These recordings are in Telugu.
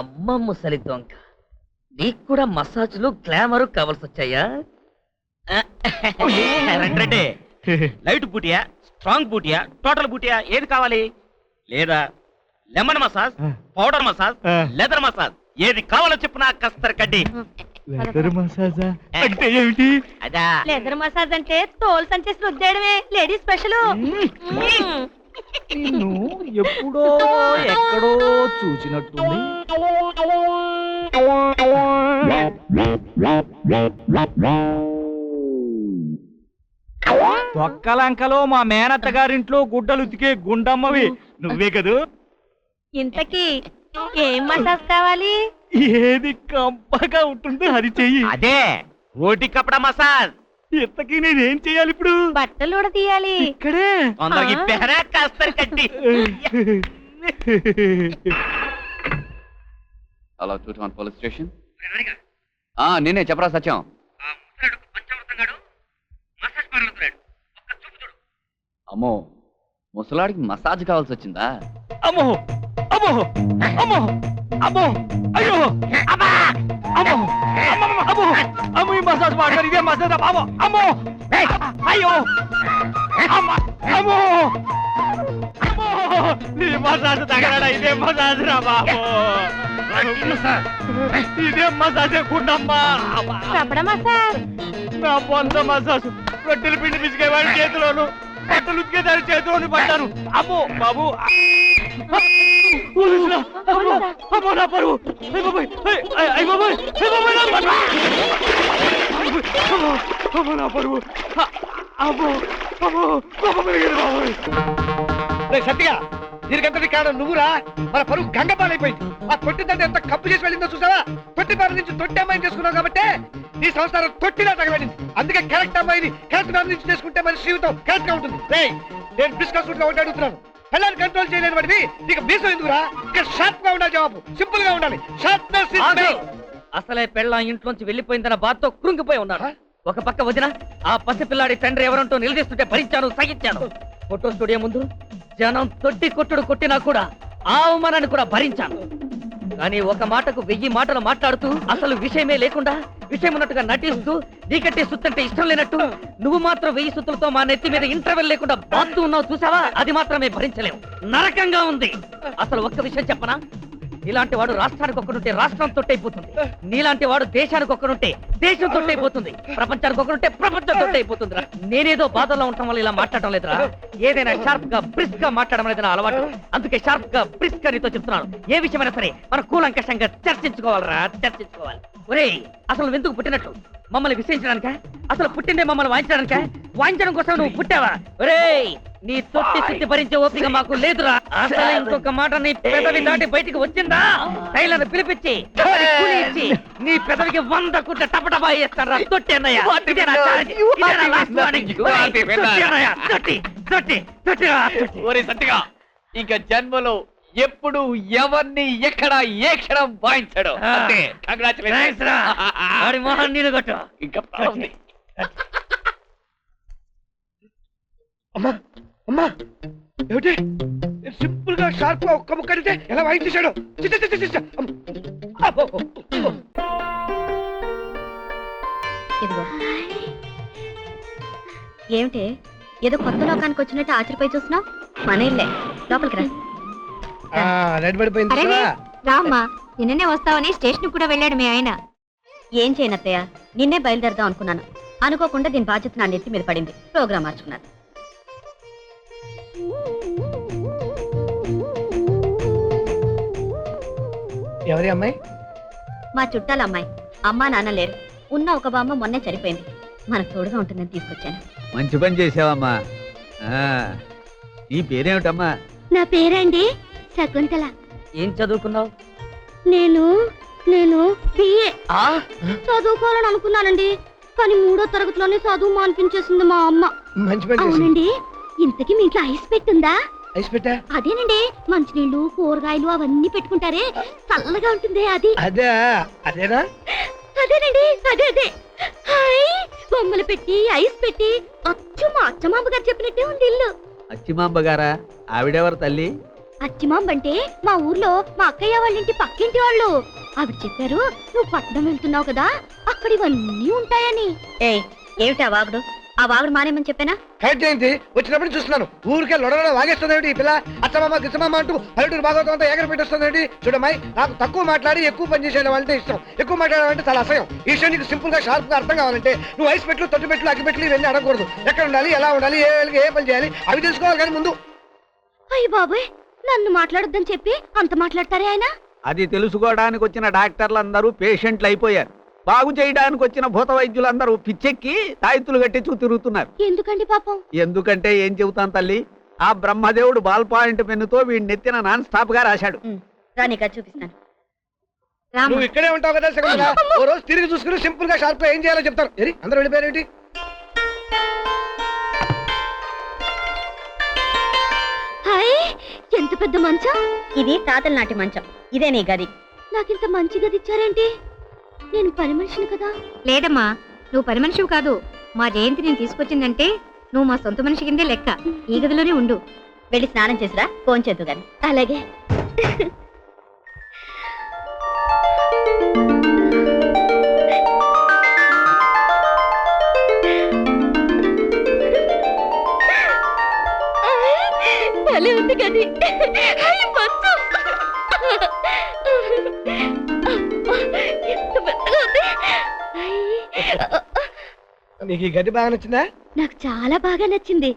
అమ్మ ముసలి దొంగ. నీకు కూడా మసాజ్లు గ్లామర్ కావాల్సి వచ్చాయా రండి రండి. లైట్ బూటియా స్ట్రాంగ్ బూటియా టోటల్ బూటియా ఏది కావాలి? లేదా lemon massage powder massage leather massage ఏది కావాలో చెప్పు నా కస్తర్ కడ్డి. లెదర్ మసాజా? అంటే ఏమిటి? అదా. లెదర్ మసాజ్ అంటే తోలు సంచేసి రుద్దేయడమే లేడీస్ స్పెషల్. నిన్ను ఎప్పుడో ఎక్కడో చూసినట్టుంది తొక్కలంకలో మా మేనత్త గారింట్లో గుడ్డలు ఉతికే గుండమ్మవి నువ్వే కదూ? ఇంతకీ ఏం మసాజ్ కావాలి? ఏది కంపగా ఉంటుంది అది చెయ్యి. అదే రోటి కపడ మసాజ్. ఇంతకీ నేనేం చెయ్యాలి ఇప్పుడు? బట్టలు కూడా తీయాలి ఇక్కడే? తొందరగా కస్తర్ కడ్డి hello two town police station. ఆ, నేనే చెప్పరా సత్యం. అమ్మో ముసలాడికి మసాజ్ కావాల్సి వచ్చిందా? అమ్మో అమ్మో అమ్మో అమ్మో అయ్యో అమ్మా అమ్మో అమ్మమ్మ, అమ్మో ఈ మసాజ్ వాడతారు. ఇదే మసాజ్ బాబు. అమ్మో. అయ్యో. అమ్మ. అమ్మో. అమ్మో. నీ మసాజ్ తగలడా? ఇదే మసాజ్ రా బాబు. ఇదే మసాజ్ గుండమ్మా నా పొంద మసాజ్. రొట్టెలు పిండి పిసికేవాడి చేతిలోను. బట్టలు ఉతికేదాని చేతిలోని పడ్డాను అమ్మో బాబు పోలీసులా? అమ్మో, నా పరువు. అయ్ బాబోయ్, అయ్, అయ్, అయ్ బాబోయ్, నా పరువు. అమ్మో, నా పరువు. అమ్మో, అమ్మో, పెరిగింది దీనికంతటి కారణం నువ్వురా మన పరువు గంగపాలైపోయింది ఆ తొట్టిదంటే ఎంత కప్పు చేసి వెళ్ళిందో చూసావా తొట్టి బారి నుంచి తొట్టి అమ్మాయిని చేసుకున్నావు కాబట్టి నీ సంసారం తొట్టిలా తగలడింది అందుకే కరెక్ట్ అమ్మాయిని కరెక్ట్ నుంచి చేసుకుంటే మన జీవితం కరెక్ట్గా ఉంటుంది. నేను బిస్కస్గా ఒకటి అడుగుతున్నాను. పిల్లల్ని కంట్రోల్ చేయలేని వాడివి. నీకు మీసం ఎందుకురా? ఇక్కడ షార్ప్గా ఉండాలి జవాబు సింపుల్గా ఉండాలి. షార్ప్నెస్ అసలే పెళ్ళం ఇంట్లోంచి వెళ్ళిపోయిందన్న బాధతో కృంగిపోయి ఉన్నాడు. ఒక పక్క వదిన ఆ పసిపిల్లాడి తండ్రి ఎవరంటూ నిలదీస్తుంటే భరించాను సహించాను ఫోటో స్టూడియో ముందు జనం తొట్టి కొట్టుడు కొట్టినా కూడా ఆ అవమానాన్ని కూడా భరించాను. కానీ ఒక మాటకు వెయ్యి మాటలు మాట్లాడుతూ అసలు విషయమే లేకుండా విషయం ఉన్నట్టుగా నటిస్తూ నీకంటే సుత్తంటే ఇష్టం లేనట్టు నువ్వు మాత్రం వెయ్యి సుత్తులతో మా నెత్తి మీద ఇంటర్వెల్ లేకుండా బాత్తూ ఉన్నావు చూసావా? అది మాత్రమే భరించలేము నరకంగా ఉంది. అసలు ఒక్క విషయం చెప్పనా? ఇలాంటి వాడు రాష్ట్రానికి ఒక్కరుంటే రాష్ట్రం తొట్టయిపోతుంది నీలాంటి వాడు దేశానికి ఒక్కరుంటే దేశం తొట్టయిపోతుంది ప్రపంచానికి ఒక్కరుంటే ప్రపంచం తొట్టయిపోతుంది నేనేదో బాధల్లో ఉండటం వల్ల ఇలా మాట్లాడటం లేదురా. ఏదైనా షార్ప్గా బ్రిస్క్గా మాట్లాడడం అనేది నా అలవాటు. అందుకే షార్ప్గా బ్రిస్క్గా నీతో చెప్తున్నాను. ఏ విషయమైనా సరే మన కూలంకషంగా చర్చించుకోవాలరా చర్చించుకోవాలి. ఒరేయ్ అసలు ఎందుకు పుట్టినట్టు? మమ్మల్ని విశ్వించడానిక అసలు పుట్టిందే మమ్మల్ని వాయించడానిక? వాయించడం కోసం నువ్వు పుట్టావా? ఒరేయ్ నీ తొట్టి స్థితి భరించే ఓపిక మాకు లేదురా. అసలు ఇంకొక మాట నీ పెదవి దాటి బయటికి వచ్చిందా? టైలర్ పిలిపించి ఇచ్చి నీ పెదవికి వంద కుట్ట టపటబా వేస్తారా తొట్టి అన్నయ్య. తొట్టి తొట్టి, తొట్టి, తొట్టి. ఇక జన్మలో ఎప్పుడు ఎవరిని ఎక్కడ ఏ క్షణం వాయించాడు. ఇంకా. అమ్మా. అమ్మా! ఏమిటి? సింపుల్గా షార్ప్గా ఒక్క ముక్క అడిగితే ఎలా వాయించేశాడు. ఇదిగో. ఏమిటి? ఏదో కొత్త లోకానికి వచ్చినట్టు ఆశ్చర్యపోయి చూస్తున్నావు? మన ఇల్లే. లోపలికి రా? రామ్మా నిన్ననే వస్తావని స్టేషన్ కూడా వెళ్ళాడు మీ ఆయన. ఏం చేయనత్తయ్య? నిన్నే బయలుదేరదాం అనుకున్నాను. అనుకోకుండా దీని బాధ్యత నా నెత్తి మీద పడింది. ప్రోగ్రామ్ మార్చుకున్నాను. ఎవరి అమ్మాయి? మా చుట్టాల అమ్మాయి. అమ్మా నాన్న లేరు. ఉన్న ఒక బామ్మ మొన్నే చనిపోయింది. మనకు తోడుగా ఉంటుందని తీసుకొచ్చాను. మంచి పని చేసావమ్మా. ఆ, నీ పేరేమిటమ్మా? నా పేరండి శకుంతల. ఏం చదువుకున్నావు? నేను నేను బిఏ ఆ? చదువుకోవాలని అనుకున్నానండి. కానీ మూడో తరగతిలోనే చదువు మానిపించేసింది మా అమ్మ. మంచి పని చేసింది. అవునండి. ఇంతకీ మీ ఇంట్లో ఐస్ పెట్టుందా? ఐస్ పెట్టా? అదేనండి మంచినీళ్ళు కూరగాయలు అవన్నీ పెట్టుకుంటారే. చల్లగా ఉంటుంది అది. అదే అదేనా? అదేనండి అదే అదే. హాయ్ బొమ్మలు పెట్టి ఐస్ పెట్టి అచ్చు మా అచ్చమాంబ గారు చెప్పినట్టే ఉంది ఇల్లు. అచ్చిమాంబ గారా? ఆవిడెవరు తల్లి? అచ్చిమాంబ అంటే మా ఊర్లో మా అక్కయ్య వాళ్ళ ఇంటి పక్కింటి వాళ్ళు. ఆవిడ చెప్పారు నువ్వు పట్నం వెళ్తున్నావు కదా అక్కడ ఇవన్నీ ఉంటాయని. ఏ ఏమిటా వాగుడు ఆ వాగుడు మానేమని చెప్పానా? కరెక్ట్ ఏంటి? వచ్చినప్పుడు చూస్తున్నాను. ఊరికే లొడలో వాగేస్తుంది ఈ పిల్ల? అచ్చమ్మ గిచ్చమ్మ అంటూ పల్లెటూరు భాగవతం అంతా ఎగర పెట్టేస్తుంది చూడమ్మాయి నాకు తక్కువ మాట్లాడి ఎక్కువ పని చేసే వాళ్ళంటే ఇష్టం. ఎక్కువ మాట్లాడాలంటే చాలా అసహ్యం. ఈ విషయం నీకు సింపుల్గా షార్ప్గా అర్థం కావాలంటే నువ్వు ఐస్ పెట్లు తొట్టు పెట్లు అగ్గి పెట్లు ఇవన్నీ అడగకూడదు. ఎక్కడ ఉండాలి ఎలా ఉండాలి ఏ వేళకి ఏ పని చేయాలి అవి తెలుసుకోవాలి కానీ ముందు. అయ్య బాబాయ్ నన్ను మాట్లాడొద్దని చెప్పి అంత మాట్లాడతారే ఆయన? అది తెలుసుకోవడానికి వచ్చిన డాక్టర్లందరూ పేషెంట్లు అయిపోయారు. బాగు చేయడానికి వచ్చిన భూత వైద్యులందరూ పిచ్చెక్కి తాయితులు కట్టించు తిరుగుతున్నారు ఎందుకండి పాపం? ఎందుకంటే ఏం చెబుతాను తల్లి? ఆ బ్రహ్మదేవుడు బాల్ పాయింట్ పెన్నుతో వీడి నెత్తిన నాన్ స్టాప్గా రాశాడు. రానిక చూపిస్తాను. నువ్వు ఇక్కడే ఉంటావు కదా శకుంతల ఓ రోజు తిరిగి చూసుకుని సింపుల్గా షార్ప్గా ఏం చేయాలో చెప్తాను. ఏరి అందరూ వెళ్ళిపోయారేంటి హాయ్ ఎంత పెద్ద మంచం? ఇది తాతల నాటి మంచం. ఇదే నీ గది. నాకింత మంచి గది ఇచ్చారేంటి? నేను పని మనిషిని కదా? లేదమ్మా నువ్వు పని మనిషివి కాదు. మా జయంతి నేను తీసుకొచ్చిందంటే నువ్వు మా సొంత మనిషి కిందే లెక్క. ఈ గదిలోనే ఉండు. వెళ్ళి స్నానం చేసిరా ఫోన్ చేద్దు గాని. అలాగే. నీకు ఈ గది బాగా నచ్చిందా? నాకు చాలా బాగా నచ్చింది.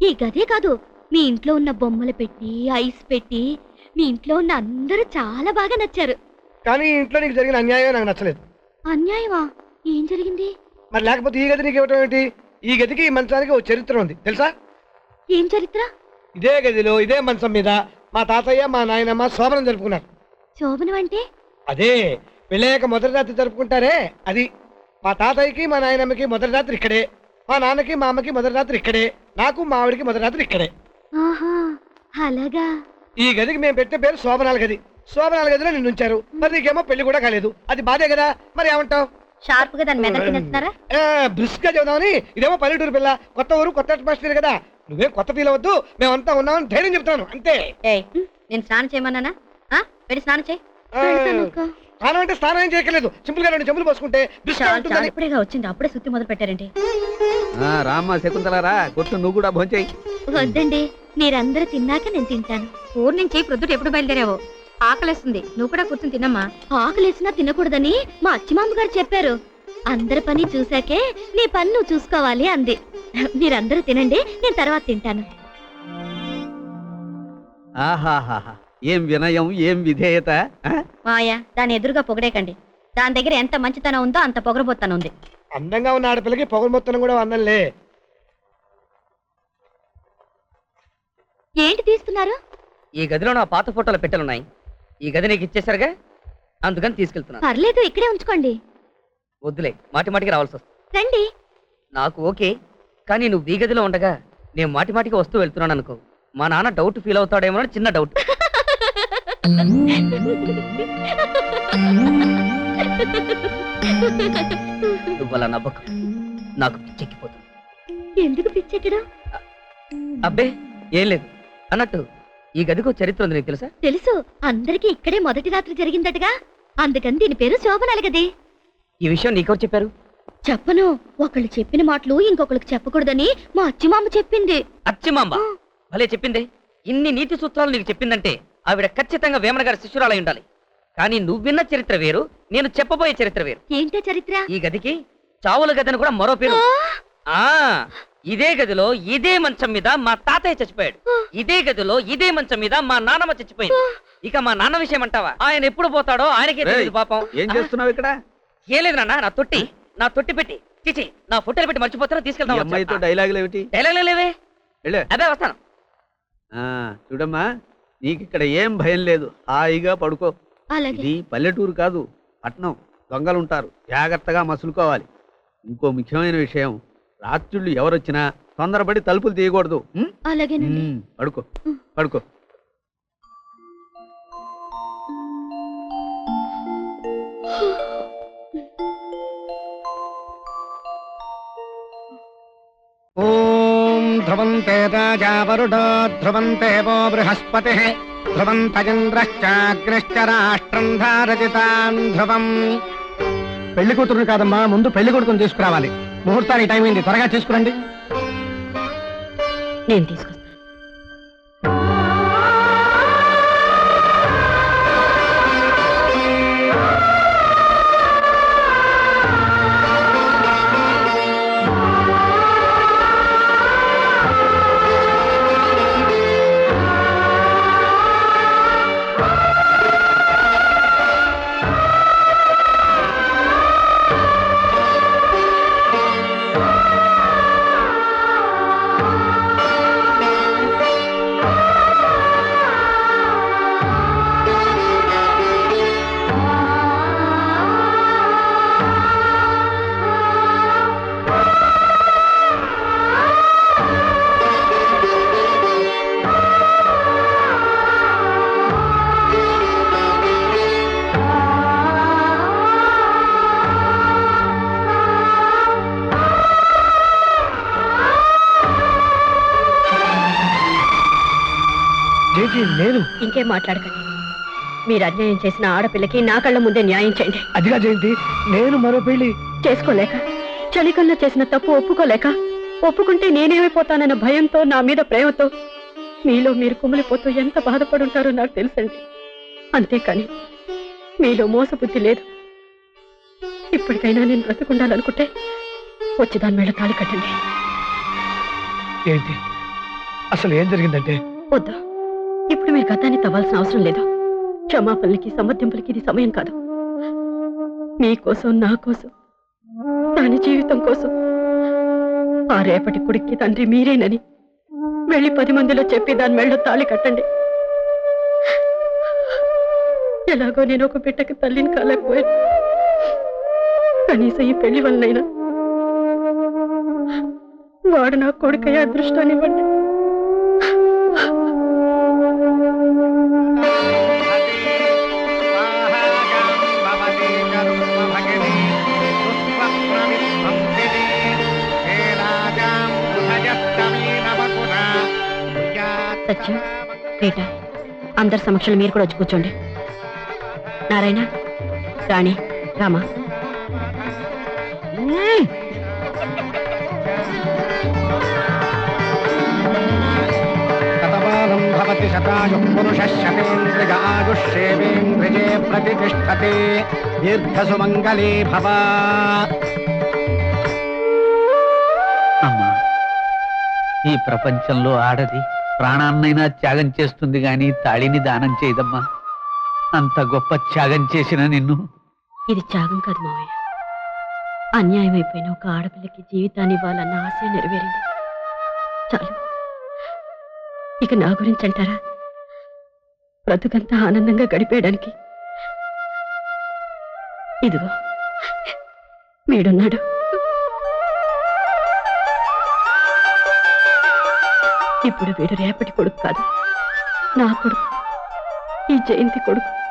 ఈ గదే కాదు మీ ఇంట్లో ఉన్న బొమ్మలు పెట్టి ఐస్ పెట్టి మీ ఇంట్లో ఉన్న అందరూ చాలా బాగా నచ్చారు. కానీ ఈ ఇంట్లో నీకు జరిగిన అన్యాయం నాకు నచ్చలేదు. అన్యాయమా? ఏం జరిగింది? మరి లేకపోతే ఈ గది నీకు ఇవ్వటం ఏంటి? ఈ గదికి ఈ మంచానికి ఓ చరిత్ర ఉంది. తెలుసా? ఏం చరిత్ర? ఇదే గదిలో ఇదే మంచం మీద మా తాతయ్య మా నాయనమ్మ శోభనం జరుపుకున్నారు. శోభనం అంటే? అదే పెళ్ళయ్యాక మొదటి రాత్రి జరుపుకుంటారే అది. మా తాతయ్యకి మా నాయనమ్మకి మొదటి రాత్రి ఇక్కడే. మా నాన్నకి మా అమ్మకి మొదటి రాత్రి ఇక్కడే. నాకు మా ఆవిడకి మొదటి రాత్రి ఇక్కడే. ఆహా అలాగా? ఈ గదికి మేము పెట్టే పేరు శోభనాల గది. శోభనాల గదిలో నిన్ను ఉంచారు. మరి నీకేమో పెళ్ళి కూడా కాలేదు. అది బాధే కదా. మరి ఏమంటావు? షార్ప్గా దాని మీద తినేస్తున్నారా బ్రిస్క్గా చెబుదామని ఇదేమో పల్లెటూరు పిల్ల. కొత్త ఊరు కొత్త అట్మాస్ఫియర్ కదా. నువ్వేం కొత్త ఫీల్ అవ్వద్దు. మేమంతా ఉన్నామని ధైర్యం చెప్తాను అంతే. నేను స్నానం చేయమన్నానా? వెళ్ళి స్నానం చేయి. స్నానం అంటే స్నానం ఏం చేయక్కర్లేదు. సింపుల్గా రెండు చెంబులు పోసుకుంటే ఉంటుందని ఇప్పుడేగా వచ్చింది. అప్పుడే సుత్తి మొదలు పెట్టారండి ఆ, రామ్మ శకుంతలారా కొట్టు నువ్వు కూడా భోంచేయి. వద్దండి. మీరందరూ తిన్నాక నేను తింటాను. ఊరు నుంచి ప్రొద్దుట ఎప్పుడు బయలుదేరావో? ఆకలేస్తుంది. నువ్వు కూడా కూర్చొని తినమ్మా. ఆకలేసినా తినకూడదని మా అచ్చిమామ్మ గారు చెప్పారు. అందరి పని చూశాకే నీ పని నువ్వు చూసుకోవాలి అంది. మీరందరూ తినండి నేను తర్వాత తింటాను. ఆహాహాహా. ఏం వినయం ఏం విధేయత? మాయా దాని ఎదురుగా పొగడేకండి. దాని దగ్గర ఎంత మంచితనం ఉందో అంత పొగరబోతనం ఉంది అందంగా ఉన్న ఆడపిల్లకి పొగలు మొత్తం కూడా అందంలే ఏంటి తీస్తున్నారు? ఈ గదిలో నా పాత ఫోటోల పెట్టెలున్నాయి. ఈ గది నీకు ఇచ్చేసరిగా అందుకని తీసుకెళ్తున్నాను. పర్లేదు ఇక్కడే ఉంచుకోండి. వద్దులే మాటి మాటికి రావాల్సి వస్తుంది. రండి. నాకు ఓకే కానీ నువ్వు ఈ గదిలో ఉండగా నేను మాటి మాటికి వస్తూ వెళ్తున్నాను అనుకో మా నాన్న డౌట్ ఫీల్ అవుతాడేమో అని చిన్న డౌట్. నువ్వు అలా నవ్వకు. నాకు పిచ్చెక్కిపోతుంది. ఎందుకు పిచ్చెక్కడం? అబ్బే ఏం లేదు. అన్నట్టు ఈ గదికి ఒక చరిత్ర ఉంది నీకు తెలుసా? తెలుసు. అందరికీ ఇక్కడే మొదటి రాత్రి జరిగిందటగా. అందుకని దీని పేరు శోభనాలు గది. ఈ విషయం నీకెవరు చెప్పారు? చెప్పను. ఒకళ్ళు చెప్పిన మాటలు ఇంకొకళ్ళకి చెప్పకూడదని మా అచ్చిమామ చెప్పింది. అచ్చిమాంబ భలే చెప్పిందే. ఇన్ని నీతి సూత్రాలు నీకు చెప్పిందంటే ఆవిడ ఖచ్చితంగా వేమన గారి శిష్యురాలై ఉండాలి. కానీ నువ్వు విన్న చరిత్ర వేరు నేను చెప్పబోయే చరిత్ర వేరు. ఏంటో చరిత్ర? ఈ గదికి చావుల గదని కూడా మరో పేరు. ఆ! ఇదే గదిలో ఇదే మంచం మీద మా తాతయ్య చచ్చిపోయాడు. ఇదే గదిలో ఇదే మంచం మీద మా నాన్నమ్మ చచ్చిపోయింది. ఇక మా నాన్న విషయం అంటావా? ఆయన ఎప్పుడు పోతాడో ఆయనకే తెలియదు పాపం. ఏం చేస్తున్నావు ఇక్కడ? ఏం లేదు నాన్న నా తొట్టి నా తొట్టి పెట్టి. చిచి నా ఫోటోలు పెట్టి మర్చిపోతారో ఈ అమ్మాయితో తీసుకెళ్తాం డైలాగులు ఏమిటి డైలాగ్ లేవే అదే వస్తాను. ఆ, చూడమ్మా. నీకు ఇక్కడ ఏం భయం లేదు. హాయిగా పడుకో. అలాగే. ఇది పల్లెటూరు కాదు పట్నం. దొంగలుంటారు. జాగ్రత్తగా మసులుకోవాలి. ఇంకో ముఖ్యమైన విషయం రాత్రుళ్ళు ఎవరొచ్చినా తొందరపడి తలుపులు తీయకూడదు. ఉం? అలాగేనండి. ఉం, పడుకో. పడుకో. ధ్రువంతే రాజావరుడో ధ్రువంతే వో బృహస్పతి ధ్రువంతజంద్రశ్చాగ్నిశ్చ రాష్ట్రం ధారజితాం ధ్రువం పెళ్ళి కూతురుని కాదమ్మా ముందు పెళ్ళి కొడుకుని తీసుకురావాలి. ముహూర్తానికి టైం అయింది త్వరగా తీసుకురండి. నేను తీసుకు ఇంకేం మాట్లాడకండి. మీరు అన్యాయం చేసిన ఆడపిల్లకి నా కళ్ళ ముందే న్యాయం చేయండి. అదిగా జయంతి నేను మరో పెళ్ళి. చేసుకోలేక చలికల్లో చేసిన తప్పు ఒప్పుకోలేక ఒప్పుకుంటే నేనేమైపోతానన్న భయంతో నా మీద ప్రేమతో మీలో మీరు కుమిలిపోతూ ఎంత బాధపడుంటారో నాకు తెలుసండి. అంతేకాని మీలో మోసబుద్ధి లేదు. ఇప్పటికైనా నేను బ్రతుకుండాలనుకుంటే వచ్చి దాని మీద తాళి కట్టండి. ఏంటి అసలు ఏం జరిగిందంటే? వద్దా. ఇప్పుడు మీరు గతాన్ని తవ్వాల్సిన అవసరం లేదు. క్షమాపణలకి సమర్థింపులకి ఇది సమయం కాదు. మీకోసం నా కోసం దాని జీవితం కోసం. ఆ రేపటి కొడుక్కి తండ్రి మీరేనని వెళ్ళి పది మందిలో చెప్పి దాని మెళ్ళో తాళి కట్టండి. ఎలాగో నేను ఒక బిడ్డకి తల్లిని కాలేకపోయాను. కనీసం ఈ పెళ్ళి వల్లైనా వాడు నా కొడుకయ్యే అదృష్టాన్ని ఇవ్వండి. సత్యం రీట అందరి సమక్షంలో మీరు కూడా వచ్చి కూర్చోండి. నారాయణ రాణి రామా. శతమానం భవతి శతాయు పురుష శతేంద్రియ ఆయుష్యేవేంద్రియే ప్రతిష్టతే దీర్ఘసుమంగళీ భవ. అమ్మా ఈ ప్రపంచంలో ఆడది ప్రాణాన్నైనా త్యాగం చేస్తుంది గాని తాళిని దానం చేయదమ్మా. అంత గొప్ప త్యాగం చేసిన నిన్ను. ఇది త్యాగం కాదు మావయ్య. అన్యాయం అయిపోయిన ఒక ఆడపిల్లకి జీవితాన్ని ఇవ్వాలన్న ఆశ నెరవేరింది. చాలు. ఇక నా గురించి అంటారా? బ్రతుకంతా ఆనందంగా గడిపేయడానికి. ఇదిగో. మీడున్నాడు. ఇప్పుడు వీడు రేపటి కొడుకు కాదు. నా కొడుకు. ఈ జయంతి కొడుకు.